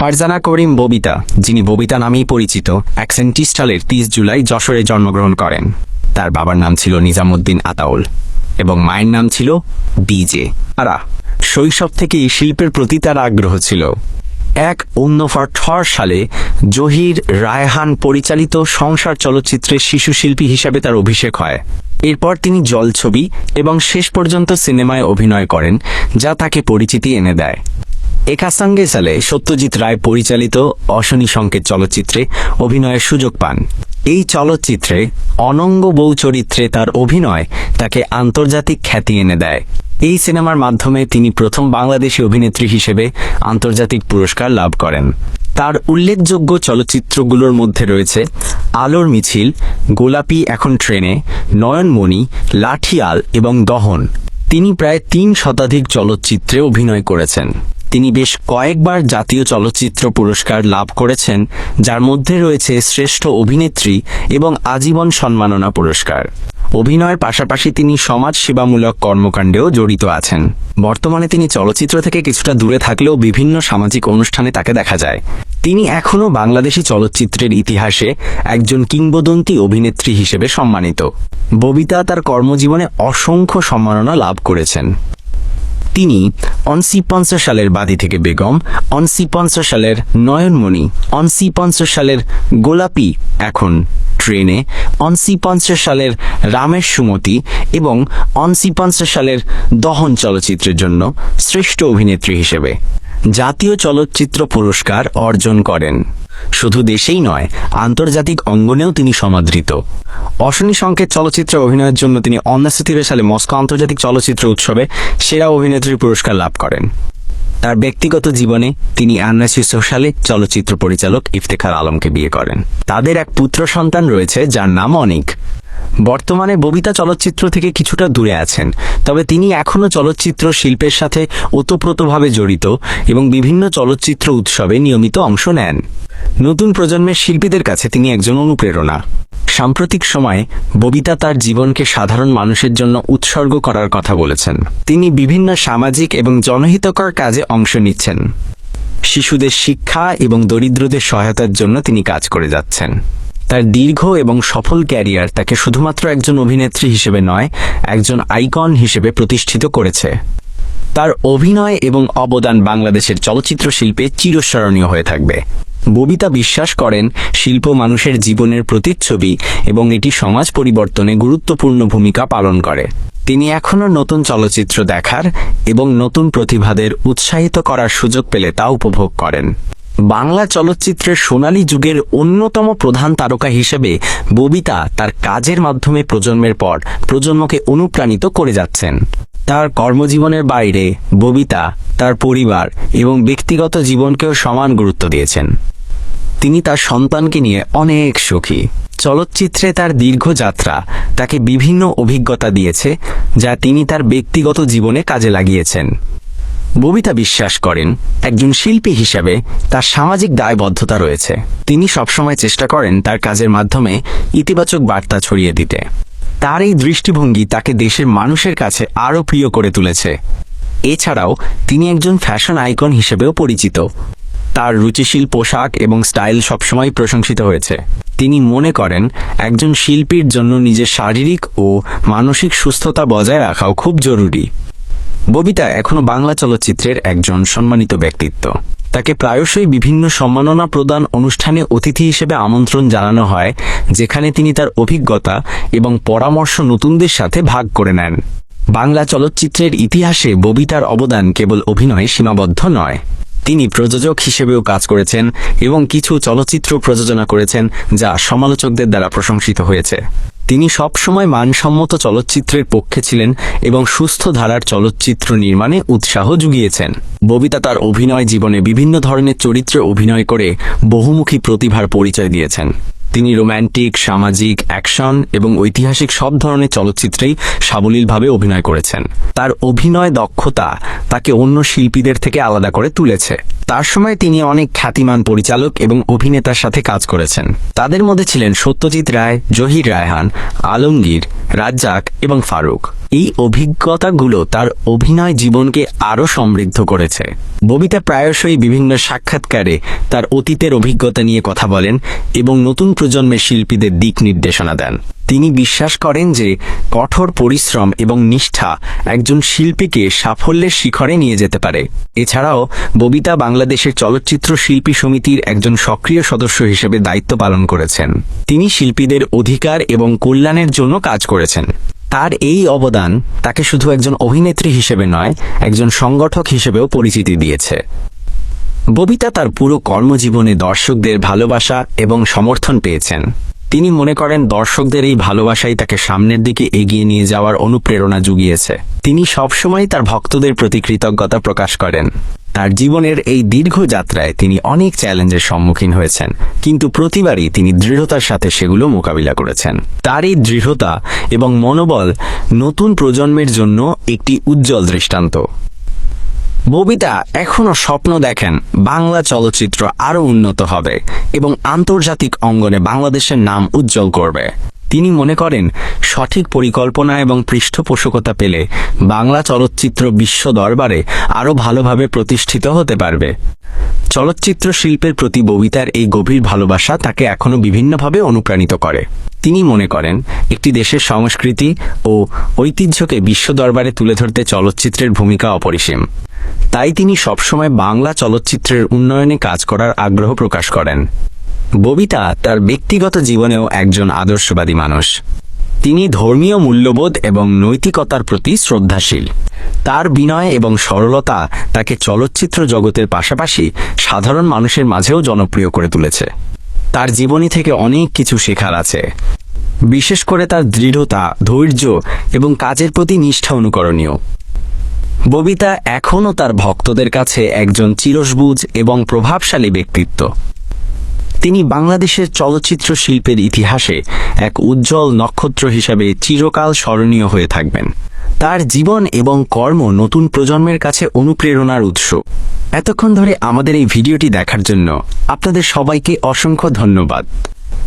ফারজানা করিম ববিতা, যিনি ববিতা নামেই পরিচিত, এক সেন্টিস্টালের তিরিশ জুলাই যশোরে জন্মগ্রহণ করেন। তার বাবার নাম ছিল নিজামুদ্দিন আতাউল এবং মায়ের নাম ছিল বিজে আরা শৈশব থেকেই শিল্পের প্রতি তার আগ্রহ ছিল। এক উন্নফার সালে জহির রায়হান পরিচালিত সংসার চলচ্চিত্রে শিশু শিল্পী হিসাবে তার অভিষেক হয়। এরপর তিনি জলছবি এবং শেষ পর্যন্ত সিনেমায় অভিনয় করেন, যা তাকে পরিচিতি এনে দেয়। একাসাঙ্গে সালে সত্যজিৎ রায় পরিচালিত অশনি সংকেত চলচ্চিত্রে অভিনয়ের সুযোগ পান। এই চলচ্চিত্রে অনঙ্গ বউ চরিত্রে তার অভিনয় তাকে আন্তর্জাতিক খ্যাতি এনে দেয়। এই সিনেমার মাধ্যমে তিনি প্রথম বাংলাদেশি অভিনেত্রী হিসেবে আন্তর্জাতিক পুরস্কার লাভ করেন। তার উল্লেখযোগ্য চলচ্চিত্রগুলোর মধ্যে রয়েছে আলোর মিছিল, গোলাপি এখন ট্রেনে, নয়নমণি, লাঠিয়াল এবং দহন। তিনি প্রায় তিন শতাধিক চলচ্চিত্রে অভিনয় করেছেন। তিনি বেশ কয়েকবার জাতীয় চলচ্চিত্র পুরস্কার লাভ করেছেন, যার মধ্যে রয়েছে শ্রেষ্ঠ অভিনেত্রী এবং আজীবন সম্মাননা পুরস্কার। অভিনয়ের পাশাপাশি তিনি সমাজ সেবামূলক কর্মকাণ্ডেও জড়িত আছেন। বর্তমানে তিনি চলচ্চিত্র থেকে কিছুটা দূরে থাকলেও বিভিন্ন সামাজিক অনুষ্ঠানে তাকে দেখা যায়। তিনি এখনও বাংলাদেশি চলচ্চিত্রের ইতিহাসে একজন কিংবদন্তি অভিনেত্রী হিসেবে সম্মানিত। ববিতা তার কর্মজীবনে অসংখ্য সম্মাননা লাভ করেছেন। তিনি অনসি পঞ্চাশ সালের বাদি থেকে বেগম, অনসি পঞ্চাশ সালের নয়নমণি, অনসি পঞ্চাশ সালের গোলাপি এখন ট্রেনে, অনসি পঞ্চাশ সালের রামের সুমতি এবং অনসি পঞ্চাশ সালের দহন চলচ্চিত্রের জন্য শ্রেষ্ঠ অভিনেত্রী হিসেবে। জাতীয় চলচ্চিত্র পুরস্কার অর্জন করেন। শুধু দেশেই নয়, আন্তর্জাতিক অঙ্গনেও তিনি সমাদৃত। অশনি সংকেত চলচ্চিত্রে অভিনয়ের জন্য তিনি অন্নাসিতিরে সালে মস্কো আন্তর্জাতিক চলচ্চিত্র উৎসবে সেরা অভিনেত্রীর পুরস্কার লাভ করেন। তার ব্যক্তিগত জীবনে তিনি আন্নাসি সালে চলচ্চিত্র পরিচালক ইফতেখার আলমকে বিয়ে করেন। তাদের এক পুত্র সন্তান রয়েছে যার নাম অনিক। বর্তমানে ববিতা চলচ্চিত্র থেকে কিছুটা দূরে আছেন, তবে তিনি এখনও চলচ্চিত্র শিল্পের সাথে ওতপ্রোতভাবে জড়িত এবং বিভিন্ন চলচ্চিত্র উৎসবে নিয়মিত অংশ নেন। নতুন প্রজন্মের শিল্পীদের কাছে তিনি একজন অনুপ্রেরণা। সাম্প্রতিক সময়ে ববিতা তার জীবনকে সাধারণ মানুষের জন্য উৎসর্গ করার কথা বলেছেন। তিনি বিভিন্ন সামাজিক এবং জনহিতকর কাজে অংশ নিচ্ছেন। শিশুদের শিক্ষা এবং দরিদ্রদের সহায়তার জন্য তিনি কাজ করে যাচ্ছেন। তার দীর্ঘ এবং সফল ক্যারিয়ার তাকে শুধুমাত্র একজন অভিনেত্রী হিসেবে নয়, একজন আইকন হিসেবে প্রতিষ্ঠিত করেছে। তার অভিনয় এবং অবদান বাংলাদেশের চলচ্চিত্র শিল্পে চিরস্মরণীয় হয়ে থাকবে। ববিতা বিশ্বাস করেন, শিল্প মানুষের জীবনের প্রতিচ্ছবি এবং এটি সমাজ পরিবর্তনে গুরুত্বপূর্ণ ভূমিকা পালন করে। তিনি এখনও নতুন চলচ্চিত্র দেখার এবং নতুন প্রতিভাদের উৎসাহিত করার সুযোগ পেলে তা উপভোগ করেন। বাংলা চলচ্চিত্রের সোনালী যুগের অন্যতম প্রধান তারকা হিসেবে ববিতা তার কাজের মাধ্যমে প্রজন্মের পর প্রজন্মকে অনুপ্রাণিত করে যাচ্ছেন। তার কর্মজীবনের বাইরে ববিতা তার পরিবার এবং ব্যক্তিগত জীবনকেও সমান গুরুত্ব দিয়েছেন। তিনি তার সন্তানকে নিয়ে অনেক সুখী। চলচ্চিত্রে তার দীর্ঘ যাত্রা তাকে বিভিন্ন অভিজ্ঞতা দিয়েছে যা তিনি তার ব্যক্তিগত জীবনে কাজে লাগিয়েছেন। ববিতা বিশ্বাস করেন, একজন শিল্পী হিসেবে তার সামাজিক দায়বদ্ধতা রয়েছে। তিনি সবসময় চেষ্টা করেন তার কাজের মাধ্যমে ইতিবাচক বার্তা ছড়িয়ে দিতে। তার এই দৃষ্টিভঙ্গি তাকে দেশের মানুষের কাছে আরও প্রিয় করে তুলেছে। এছাড়াও, তিনি একজন ফ্যাশন আইকন হিসেবেও পরিচিত। তার রুচিশীল পোশাক এবং স্টাইল সবসময় প্রশংসিত হয়েছে। তিনি মনে করেন, একজন শিল্পীর জন্য নিজের শারীরিক ও মানসিক সুস্থতা বজায় রাখাও খুব জরুরি। ববিতা এখনও বাংলা চলচ্চিত্রের একজন সম্মানিত ব্যক্তিত্ব। তাকে প্রায়শই বিভিন্ন সম্মাননা প্রদান অনুষ্ঠানে অতিথি হিসেবে আমন্ত্রণ জানানো হয়, যেখানে তিনি তার অভিজ্ঞতা এবং পরামর্শ নতুনদের সাথে ভাগ করে নেন। বাংলা চলচ্চিত্রের ইতিহাসে ববিতার অবদান কেবল অভিনয়ে সীমাবদ্ধ নয়। তিনি প্রযোজক হিসেবেও কাজ করেছেন এবং কিছু চলচ্চিত্র প্রযোজনা করেছেন, যা সমালোচকদের দ্বারা প্রশংসিত হয়েছে। তিনি সবসময় মানসম্মত চলচ্চিত্রের পক্ষে ছিলেন এবং সুস্থ ধারার চলচ্চিত্র নির্মাণে উৎসাহ জুগিয়েছেন। ববিতা তার অভিনয় জীবনে বিভিন্ন ধরনের চরিত্রে অভিনয় করে বহুমুখী প্রতিভার পরিচয় দিয়েছেন। তিনি রোম্যান্টিক, সামাজিক, অ্যাকশন এবং ঐতিহাসিক সব ধরনের চলচ্চিত্রেই সাবলীলভাবে অভিনয় করেছেন। তার অভিনয় দক্ষতা তাকে অন্য শিল্পীদের থেকে আলাদা করে তুলেছে। তার সময় তিনি অনেক খ্যাতিমান পরিচালক এবং অভিনেতার সাথে কাজ করেছেন। তাদের মধ্যে ছিলেন সত্যজিৎ রায়, জহির রায়হান, আলমগীর, রাজ্জাক এবং ফারুক। এই অভিজ্ঞতাগুলো তার অভিনয় জীবনকে আরও সমৃদ্ধ করেছে। ববিতা প্রায়শই বিভিন্ন সাক্ষাৎকারে তার অতীতের অভিজ্ঞতা নিয়ে কথা বলেন এবং নতুন প্রজন্মের শিল্পীদের দিক নির্দেশনা দেন। তিনি বিশ্বাস করেন যে কঠোর পরিশ্রম এবং নিষ্ঠা একজন শিল্পীকে সাফল্যের শিখরে নিয়ে যেতে পারে। এছাড়াও ববিতা বাংলাদেশের চলচ্চিত্র শিল্পী সমিতির একজন সক্রিয় সদস্য হিসেবে দায়িত্ব পালন করেছেন। তিনি শিল্পীদের অধিকার এবং কল্যাণের জন্য কাজ করেছেন। তার এই অবদান তাকে শুধু একজন অভিনেত্রী হিসেবে নয়, একজন সংগঠক হিসেবেও পরিচিতি দিয়েছে। ববিতা তার পুরো কর্মজীবনে দর্শকদের ভালোবাসা এবং সমর্থন পেয়েছেন। তিনি মনে করেন দর্শকদের এই ভালোবাসাই তাকে সামনের দিকে এগিয়ে নিয়ে যাওয়ার অনুপ্রেরণা জুগিয়েছে। তিনি সবসময় তার ভক্তদের প্রতি কৃতজ্ঞতা প্রকাশ করেন। তার জীবনের এই দীর্ঘ যাত্রায় তিনি অনেক চ্যালেঞ্জের সম্মুখীন হয়েছেন, কিন্তু প্রতিবারই তিনি দৃঢ়তার সাথে সেগুলো মোকাবিলা করেছেন। তার এই দৃঢ়তা এবং মনোবল নতুন প্রজন্মের জন্য একটি উজ্জ্বল দৃষ্টান্ত। ববিতা এখনও স্বপ্ন দেখেন বাংলা চলচ্চিত্র আরও উন্নত হবে এবং আন্তর্জাতিক অঙ্গনে বাংলাদেশের নাম উজ্জ্বল করবে। তিনি মনে করেন, সঠিক পরিকল্পনা এবং পৃষ্ঠপোষকতা পেলে বাংলা চলচ্চিত্র বিশ্ব দরবারে আরও ভালোভাবে প্রতিষ্ঠিত হতে পারবে। চলচ্চিত্র শিল্পের প্রতি ববিতার এই গভীর ভালোবাসা তাকে এখনও বিভিন্নভাবে অনুপ্রাণিত করে। তিনি মনে করেন, একটি দেশের সংস্কৃতি ও ঐতিহ্যকে বিশ্ব দরবারে তুলে ধরতে চলচ্চিত্রের ভূমিকা অপরিসীম। তাই তিনি সবসময় বাংলা চলচ্চিত্রের উন্নয়নে কাজ করার আগ্রহ প্রকাশ করেন। ববিতা তার ব্যক্তিগত জীবনেও একজন আদর্শবাদী মানুষ। তিনি ধর্মীয় মূল্যবোধ এবং নৈতিকতার প্রতি শ্রদ্ধাশীল। তার বিনয় এবং সরলতা তাকে চলচ্চিত্র জগতের পাশাপাশি সাধারণ মানুষের মাঝেও জনপ্রিয় করে তুলেছে। তার জীবনী থেকে অনেক কিছু শেখার আছে। বিশেষ করে তার দৃঢ়তা, ধৈর্য এবং কাজের প্রতি নিষ্ঠা অনুকরণীয়। ববিতা এখনও তার ভক্তদের কাছে একজন চিরসবুজ এবং প্রভাবশালী ব্যক্তিত্ব। তিনি বাংলাদেশের চলচ্চিত্র শিল্পের ইতিহাসে এক উজ্জ্বল নক্ষত্র হিসাবে চিরকাল স্মরণীয় হয়ে থাকবেন। তার জীবন এবং কর্ম নতুন প্রজন্মের কাছে অনুপ্রেরণার উৎস। এতক্ষণ ধরে আমাদের এই ভিডিওটি দেখার জন্য আপনাদের সবাইকে অসংখ্য ধন্যবাদ।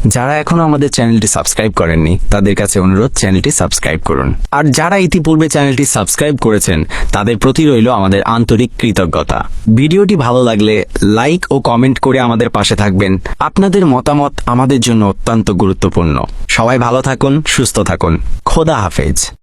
যারা এখনও আমাদের চ্যানেলটি সাবস্ক্রাইব করেননি, তাদের কাছে অনুরোধ, চ্যানেলটি সাবস্ক্রাইব করুন। আর যারা ইতিপূর্বে চ্যানেলটি সাবস্ক্রাইব করেছেন, তাদের প্রতি রইল আমাদের আন্তরিক কৃতজ্ঞতা। ভিডিওটি ভালো লাগলে লাইক ও কমেন্ট করে আমাদের পাশে থাকবেন। আপনাদের মতামত আমাদের জন্য অত্যন্ত গুরুত্বপূর্ণ। সবাই ভালো থাকুন, সুস্থ থাকুন। খোদা হাফেজ।